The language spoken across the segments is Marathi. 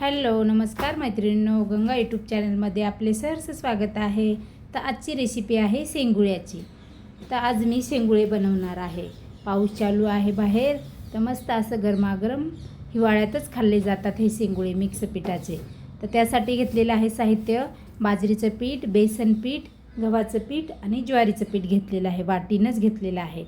हॅलो नमस्कार मैत्रिणींनो. गंगा यूट्यूब चॅनलमध्ये आपले सहर्ष स्वागत आहे. तर आजची रेसिपी आहे शेंगुळ्याची तर आज मी शेंगुळे बनवणार आहे. पाऊस चालू आहे बाहेर. तर मस्त असं गरमागरम हिवाळ्यातच खाल्ले जातात हे शेंगुळे मिक्स पिठाचे. तर त्यासाठी घेतलेलं आहे साहित्य बाजरीचं पीठ बेसन पीठ गव्हाचं पीठ आणि ज्वारीचं पीठ घेतलेलं आहे. वाटीनंच घेतलेलं आहे.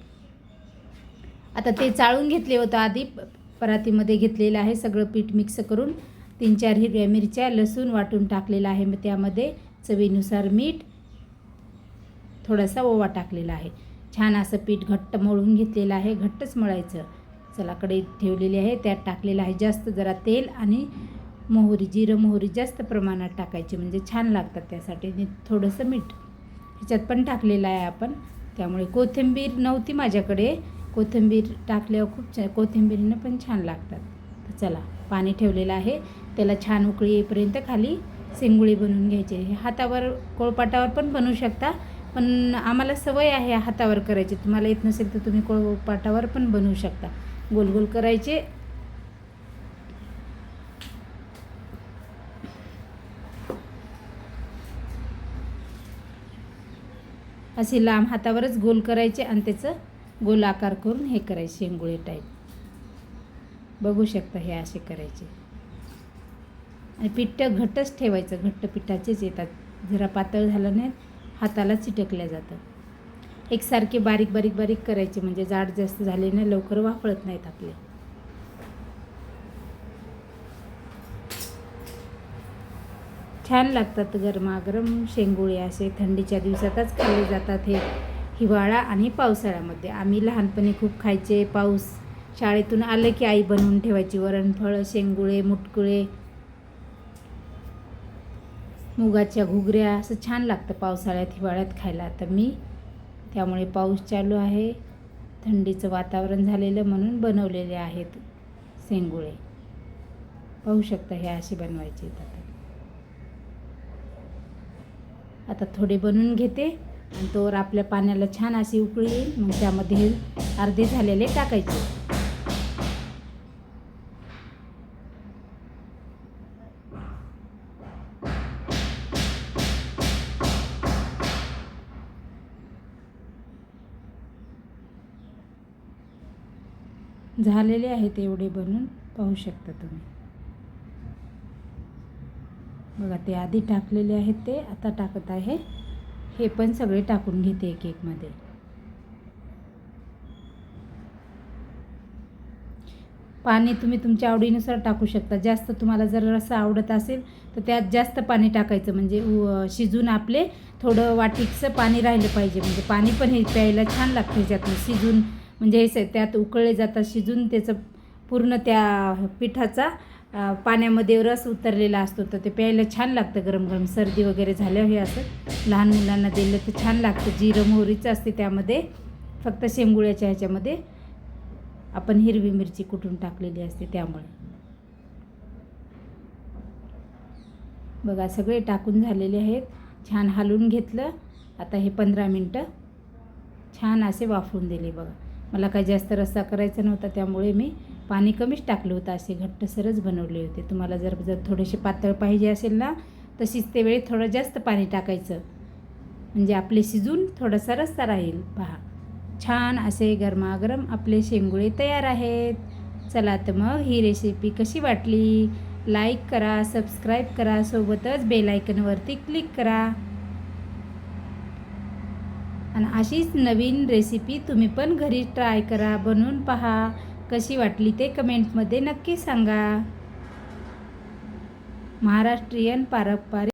आता ते चाळून घेतले होतं आधी. प- परातीमध्ये घेतलेलं आहे. सगळं पीठ मिक्स करून तीन चार हिरव्या मिरच्या लसूण वाटून टाकलेला आहे. मग त्यामध्ये चवीनुसार मीठ थोडासा ओवा टाकलेला आहे. छान असं पीठ घट्ट मळून घेतलेलं आहे. घट्टच मळायचं. चला कडे ठेवलेली आहे. त्यात टाकलेलं आहे जास्त जरा तेल आणि मोहरी जिरं मोहरी जास्त प्रमाणात टाकायची. म्हणजे छान लागतात त्यासाठी. थोडंसं मीठ. ह्याच्यात पण टाकलेलं आहे आपण. त्यामुळे कोथिंबीर नव्हती माझ्याकडे. कोथिंबीर टाकल्यावर खूप छान कोथिंबीरनं पण छान लागतात. तर चला पाणी ठेवलेलं आहे. त्याला छान उकळी येईपर्यंत खाली शेंगुळी बनवून घ्यायची. हे हातावर कोळपाटावर पण बनवू शकता पण आम्हाला सवय आहे हातावर करायची. तुम्हाला येत नसेल तर तुम्ही कोळपाटावर पण बनवू शकता. गोल गोल करायचे. असे लांब हातावरच गोल करायचे आणि त्याचं गोल आकार करून हे करायचे शेंगुळे टाईप बघू शकता हे असे करायचे. आणि पिठ्ठ घट्टच ठेवायचं. घट्ट पिठाचेच येतात. जरा पातळ झालं नाही हाताला चिटकल्या जातं. एकसारखे बारीक बारीक बारीक करायचे. म्हणजे जाड जास्त झाले ना लवकर वापरत नाहीत आपले. छान लागतात गरमागरम शेंगुळे असे. थंडीच्या दिवसातच खाल्ले जातात हे हिवाळा आणि पावसाळ्यामध्ये. आम्ही लहानपणी खूप खायचे. पाऊस शाळेतून आलं की आई बनवून ठेवायची. वरणफळ शेंगुळे मुटकुळे मुगाच्या घुगऱ्या असं छान लागतं पावसाळ्यात हिवाळ्यात खायला. तर मी त्यामुळे पाऊस चालू आहे. थंडीचं वातावरण झालेलं म्हणून बनवलेले आहेत शेंगुळे. पाहू शकता हे असे बनवायचे आता. आता थोडे बनवून घेते आणि तोवर आपल्या पाण्याला छान अशी उकळी येईल. मग त्यामध्ये अर्धे झालेले टाकायचे. झालेले आहेत एवढे बनून पाहू शकता तुम्ही. बघा ते आधी टाकलेले आहेत ते आता टाकत आहे. हे पण सगळे टाकून घेते एक एकमध्ये पाणी तुम्ही तुमच्या आवडीनुसार टाकू शकता. जास्त तुम्हाला जर रस्सा आवडत असेल तर त्यात जास्त पाणी टाकायचं. म्हणजे शिजून आपले थोडं वाटीचं पाणी राहिलं पाहिजे. म्हणजे पाणी पण हे प्यायला छान लागतं ह्याच्यातनं. शिजून म्हणजे हे स- त्यात उकळले जातात शिजून त्याचं पूर्ण त्या पिठाचा पाण्यामध्ये रस उतरलेला असतो. तर ते प्यायला छान लागतं गरम गरम. सर्दी वगैरे झाल्यावर हे असं लहान मुलांना दिलं तर छान लागतं. जिरं मोहरीचं असते त्यामध्ये. फक्त शेंगुळ्याच्या ह्याच्यामध्ये आपण हिरवी मिरची कुटून टाकलेली असते त्यामुळे. बघा सगळे टाकून झालेले आहेत. छान हलवून घेतलं. आता हे पंधरा मिनटं छान असे वाफवून दिले बघा. मला काही जास्त रस्सा करायचा नव्हता त्यामुळे मी पाणी कमीच टाकलं होतं. असे घट्टसरच बनवले होते. तुम्हाला जर जर थोडेसे पातळ पाहिजे असेल ना तशीच ते वेळी थोडं जास्त पाणी टाकायचं. म्हणजे आपले शिजून थोडासा रस्सा राहील. पहा. छान असे गरमागरम आपले शेंगुळे तयार आहेत. चला तर मग ही रेसिपी कशी वाटली? लाईक करा सबस्क्राईब करा सोबतच बेल आयकनवरती क्लिक करा. आणि अशीच नवीन रेसिपी तुम्ही पण घरी ट्राय करा बनवून पहा. कशी वाटली ते कमेंटमध्ये नक्की सांगा. महाराष्ट्रीयन पारंपरिक